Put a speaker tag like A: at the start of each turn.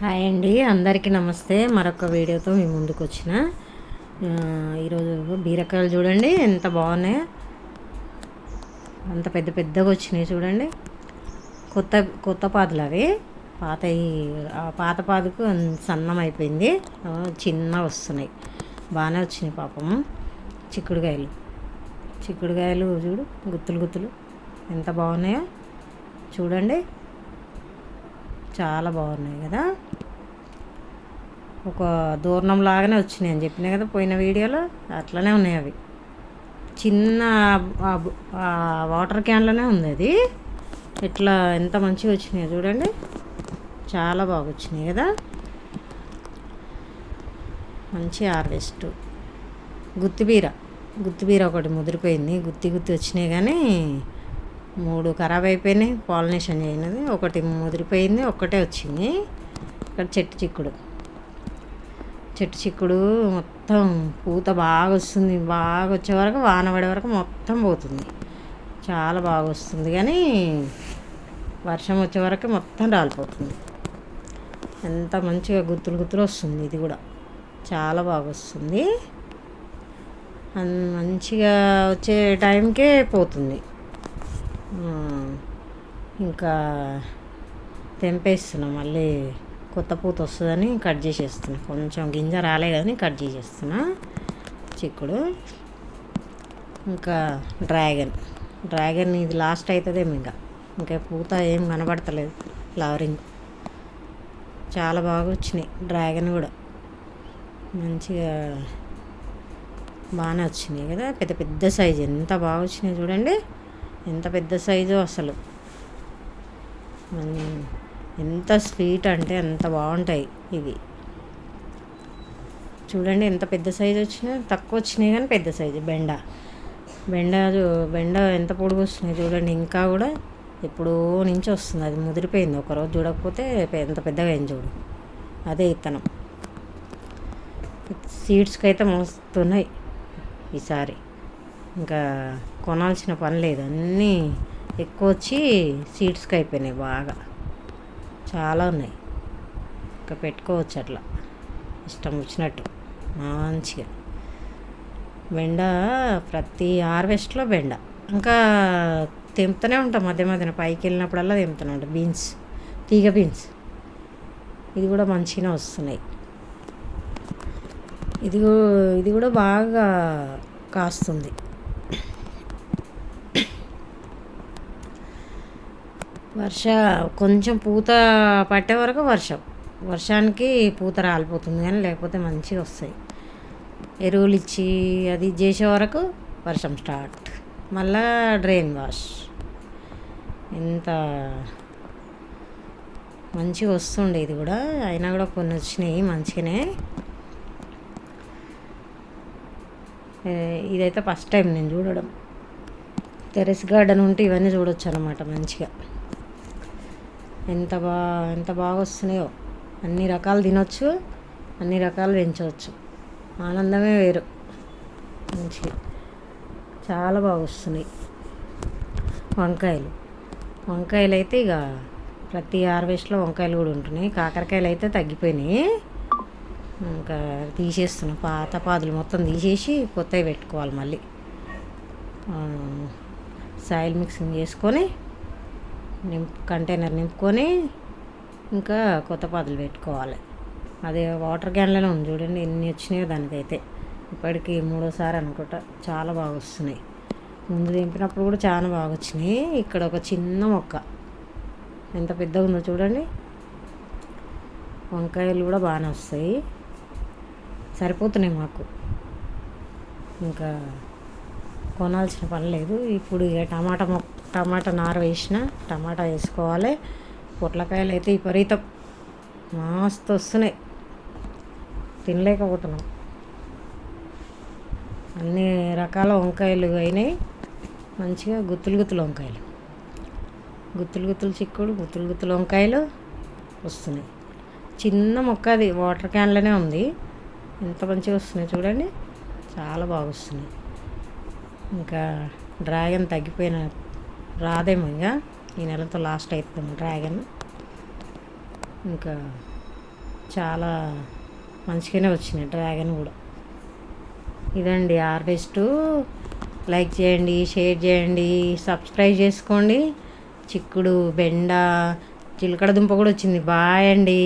A: Hi అండి అందరికీ నమస్తే. మరొక వీడియోతో మీ ముందుకు వచ్చిన ఈరోజు బీరకాయలు చూడండి ఎంత బాగున్నాయో. అంత పెద్ద పెద్దగా వచ్చినాయి చూడండి. కొత్త కొత్త పాదులు అవి. పాత పాత పాదుకు సన్నం అయిపోయింది. చిన్న వస్తున్నాయి. బాగానే వచ్చినాయి పాపం చిక్కుడుకాయలు. చిక్కుడుకాయలు చూడు గుత్తులు గుత్తులు. ఎంత బాగున్నాయో. చూడండి. చాలా బాగున్నాయి కదా. ఒక దూర్ణం లాగానే వచ్చినాయి అని చెప్పినా కదా పోయిన వీడియోలో. అట్లనే ఉన్నాయి అవి. చిన్న వాటర్ క్యాన్లోనే ఉంది అది. ఇట్లా ఎంత మంచిగా వచ్చినాయి చూడండి. చాలా బాగా వచ్చినాయి కదా. మంచి హార్వెస్ట్. గుత్తిబీర గుత్తిబీర ఒకటి ముదిరిపోయింది. గుత్తి గుత్తి వచ్చినాయి కానీ మూడు ఖరాబ్ అయిపోయినాయి పాలినేషన్ చేయనది. ఒకటి ముదిరిపోయింది ఒక్కటే వచ్చింది. ఇక్కడ చెట్టు చిక్కుడు. చెట్టు చిక్కుడు మొత్తం పూత బాగా వస్తుంది బాగా వచ్చే వరకు వాన పడే వరకు మొత్తం పోతుంది. చాలా బాగా వస్తుంది కానీ వర్షం వచ్చే వరకు మొత్తం రాలిపోతుంది. ఎంత మంచిగా గుత్తులు గుత్తులు వస్తుంది ఇది కూడా. చాలా బాగా వస్తుంది అన్- మంచిగా వచ్చే టైంకే పోతుంది. ఇంకా తెంపేస్తున్నా మళ్ళీ కొత్త పూత వస్తుందని కట్ చేసేస్తున్నా. కొంచెం గింజ రాలే కానీ కట్ చేసేస్తున్నా. చిక్కుడు ఇంకా డ్రాగన్. డ్రాగన్ ఇది లాస్ట్ అవుతుందేమో ఇంకా. ఇంకా పూత ఏం కనబడతలేదు ఫ్లవరింగ్. చాలా బాగా వచ్చినాయి డ్రాగన్ కూడా. మంచిగా బాగానే వచ్చినాయి కదా పెద్ద పెద్ద సైజు. ఎంత బాగా వచ్చినాయి చూడండి. ఎంత పెద్ద సైజు అసలు? ఎంత స్వీట్ అంటే అంత బాగుంటాయి ఇవి. చూడండి ఎంత పెద్ద సైజు వచ్చినా తక్కువ వచ్చినాయి కానీ పెద్ద సైజు. బెండ. బెండ బెండ ఎంత పొడుగు వస్తున్నాయి చూడండి. ఇంకా కూడా ఎప్పుడో నుంచి వస్తుంది. అది ముదిరిపోయింది. ఒకరోజు చూడకపోతే ఎంత పెద్దగా అయింది చూడు. అదే ఇత్తనం. సీడ్స్కి అయితే మస్తున్నాయి ఈసారి. ఇంకా కొనాల్సిన పని లేదు. అన్నీ ఎక్కువ వచ్చి సీడ్స్కి అయిపోయినాయి బాగా. చాలా ఉన్నాయి. ఇంకా పెట్టుకోవచ్చు అట్లా. ఇష్టం వచ్చినట్టు. మంచిగా. బెండ ప్రతి హార్వెస్ట్లో బెండ. ఇంకా తెంపుతూనే ఉంటాం మధ్య మధ్యన. పైకి వెళ్ళినప్పుడల్లా తెంపుతూనే ఉంటాం. బీన్స్ తీగ బీన్స్. ఇది కూడా మంచిగానే వస్తున్నాయి. ఇది ఇది కూడా బాగా కాస్తుంది. వర్ష కొంచెం పూత పట్టే వరకు వర్షం. వర్షానికి పూత రాలిపోతుంది కానీ లేకపోతే మంచిగా వస్తాయి. ఎరువులు ఇచ్చి అది చేసే వరకు వర్షం స్టార్ట్. మళ్ళా డ్రైన్ వాష్. ఎంత మంచిగా వస్తుండే ఇది కూడా. అయినా కూడా కొన్ని వచ్చినాయి మంచిగానే. ఇదైతే ఫస్ట్ టైం నేను చూడడం. టెరెస్ గార్డెన్ ఉంటే ఇవన్నీ చూడొచ్చు అనమాట మంచిగా. ఎంత బా ఎంత బాగా వస్తున్నాయో. అన్ని రకాలు తినొచ్చు అన్ని రకాలు పెంచవచ్చు. ఆనందమే వేరు. మంచిగా చాలా బాగా వస్తున్నాయి వంకాయలు. వంకాయలు అయితే ఇక ప్రతి హార్వెస్ట్లో వంకాయలు కూడా ఉంటున్నాయి. కాకరకాయలు అయితే తగ్గిపోయినాయి. ఇంకా తీసేస్తున్నాం. పాత పాదులు మొత్తం తీసేసి కొత్తవి పెట్టుకోవాలి మళ్ళీ. సాయిల్ మిక్సింగ్ చేసుకొని నింపు కంటైనర్ నింపుకొని ఇంకా కొత్త పాదులు పెట్టుకోవాలి. అదే వాటర్ క్యాన్లోనే ఉంది చూడండి ఎన్ని వచ్చినాయో దానికైతే. ఇప్పటికి మూడోసారి అనుకుంటా చాలా బాగా వస్తున్నాయి. ముందు దింపినప్పుడు కూడా చాలా బాగా వచ్చినాయి. ఇక్కడ ఒక చిన్న మొక్క. ఎంత పెద్దగా ఉందో చూడండి. వంకాయలు కూడా బాగానే వస్తాయి. సరిపోతున్నాయి మాకు. ఇంకా కొనాల్సిన పని లేదు. ఇప్పుడు ఇక టమాటా మొక్క టమాటా నార వేసిన టమాటా వేసుకోవాలి. పొట్లకాయలు అయితే విపరీతం. మస్తు వస్తున్నాయి. తినలేకపోతున్నాం. అన్ని రకాల వంకాయలు అయినాయి. మంచిగా గుత్తులు గుత్తులు వంకాయలు. గుత్తులు గుత్తులు చిక్కుడు గుత్తులు గుత్తులు వంకాయలు వస్తున్నాయి. చిన్న మొక్క అది వాటర్ క్యాన్లోనే ఉంది. ఎంత మంచిగా వస్తున్నాయి చూడండి. చాలా బాగా వస్తున్నాయి. ఇంకా డ్రాగన్ తగ్గిపోయిన రాదేమో ఇంకా. ఈ నెలతో లాస్ట్ అవుతుంది డ్రాగన్ ఇంకా చాలా మంచిగానే వచ్చినాయి డ్రాగన్ కూడా. ఇదండి హార్వెస్ట్ లైక్ చేయండి షేర్ చేయండి సబ్స్క్రైబ్ చేసుకోండి. చిక్కుడు బెండ చిలకడ దుంప కూడా వచ్చింది. బాయ్ అండి.